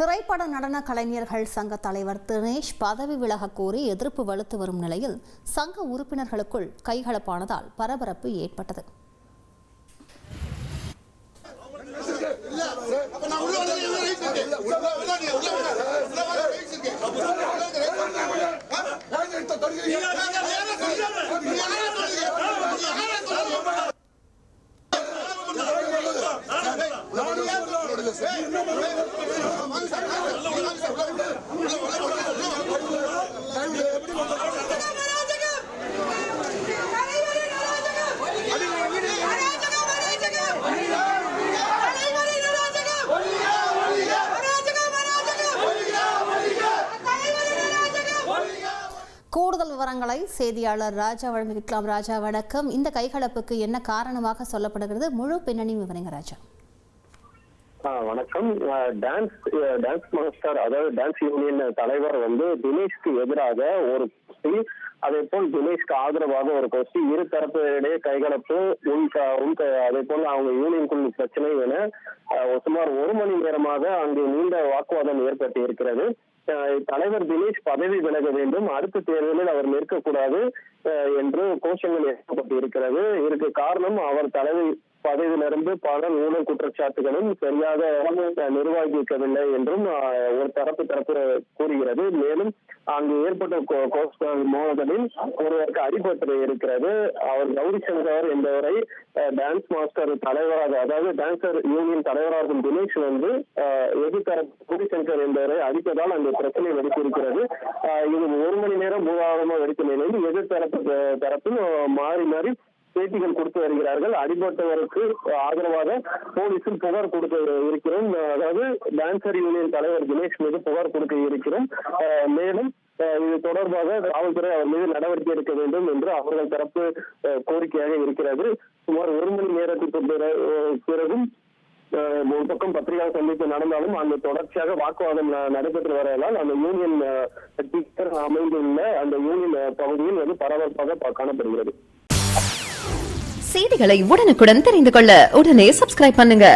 திரைப்பட நடன கலைஞர்கள் சங்க தலைவர் தினேஷ் பதவி விலகக் கோரி எதிர்ப்பு வலுத்து வரும் நிலையில் சங்க உறுப்பினர்களுக்குள் கைகலப்பானதால் பரபரப்பு ஏற்பட்டது. கூடுதல் விவரங்களை செய்தியாளர் ராஜா வழங்கிக்கலாம் ராஜா வணக்கம். இந்த கைகலப்புக்கு என்ன காரணமாக சொல்லப்படுகிறது? முழு பின்னணி விவரங்க ராஜா. வணக்கம். டான்ஸ் டான்ஸ் மாஸ்டர் அதாவது டான்ஸ் யூனியன் தலைவர் வந்து தினேஷ்க்கு எதிராக ஒரு அதே போல் தினேஷ்க்கு ஆதரவாக ஒரு கோஷ்டி இரு தரப்பிடையே கைகலப்பு உன் க- அதே போல் அவங்க யூனியன் பிரச்சனை என சுமார் ஒரு மணி நேரமாக அங்கு நீண்ட வாக்குவாதம் ஏற்பட்டு இருக்கிறது தலைவர் தினேஷ் பதவி விலக வேண்டும். அடுத்த தேர்தலில் அவர் நிற்கக்கூடாது என்று கோஷங்கள் எழுப்பப்பட்டு இருக்கிறது இதற்கு காரணம் அவர் தலைவி பதவியிலிருந்து பல ஊழல் குற்றச்சாட்டுகளும் சரியாக நிர்வகிக்கவில்லை என்றும் ஒரு தரப்பு தரப்பு கூறுகிறது. மேலும் அங்கு ஏற்பட்ட கோ- கோஷ்ட ஒருவருக்கு அடிபட்டு இருக்கிறது. அவர் கௌரி சங்கர் என்பவரை டான்ஸ் மாஸ்டர் தலைவராக அதாவது டான்சர் யூனியன் தலைவராகும் தினேஷ் வந்து அஹ், கௌரி சங்கர் என்பவரை அடித்ததால் அந்த பிரச்சனை வெடித்திருக்கிறது. இது ஒரு மணி நேரம் பூதாகரமாக வெடித்த நிலையில் எதிர்த்தரப்பு தரப்பில் மாறி மாறி பேட்டிகள் கொடுத்து வருகிறார்கள். அடிபட்டவருக்கு ஆதரவாக போலீசில் புகார் கொடுக்க இருக்கிறோம். அதாவது டான்சர் யூனியன் தலைவர் தினேஷ் மீது புகார் கொடுக்க இருக்கிறோம். மேலும் இது தொடர்பாக காவல்துறை அவர் மீது நடவடிக்கை எடுக்க வேண்டும் என்று அவர்கள் தரப்பு கோரிக்கையாக இருக்கிறது சுமார் ஒரு மணி நேரத்துக்கு பிறகும் ஒரு பக்கம் பத்திரிகையாளர் சந்திப்பு நடந்தாலும் அந்த தொடர்ச்சியாக வாக்குவாதம் நடைபெற்று வரதால் அந்த யூனியன் அமைந்துள்ள அந்த யூனியன் பகுதியில் வந்து பரபரப்பாக காணப்படுகிறது. செய்திகளை உடனுக்குடன் தெரிந்து கொள்ள உடனே சப்ஸ்கிரைப் பண்ணுங்க.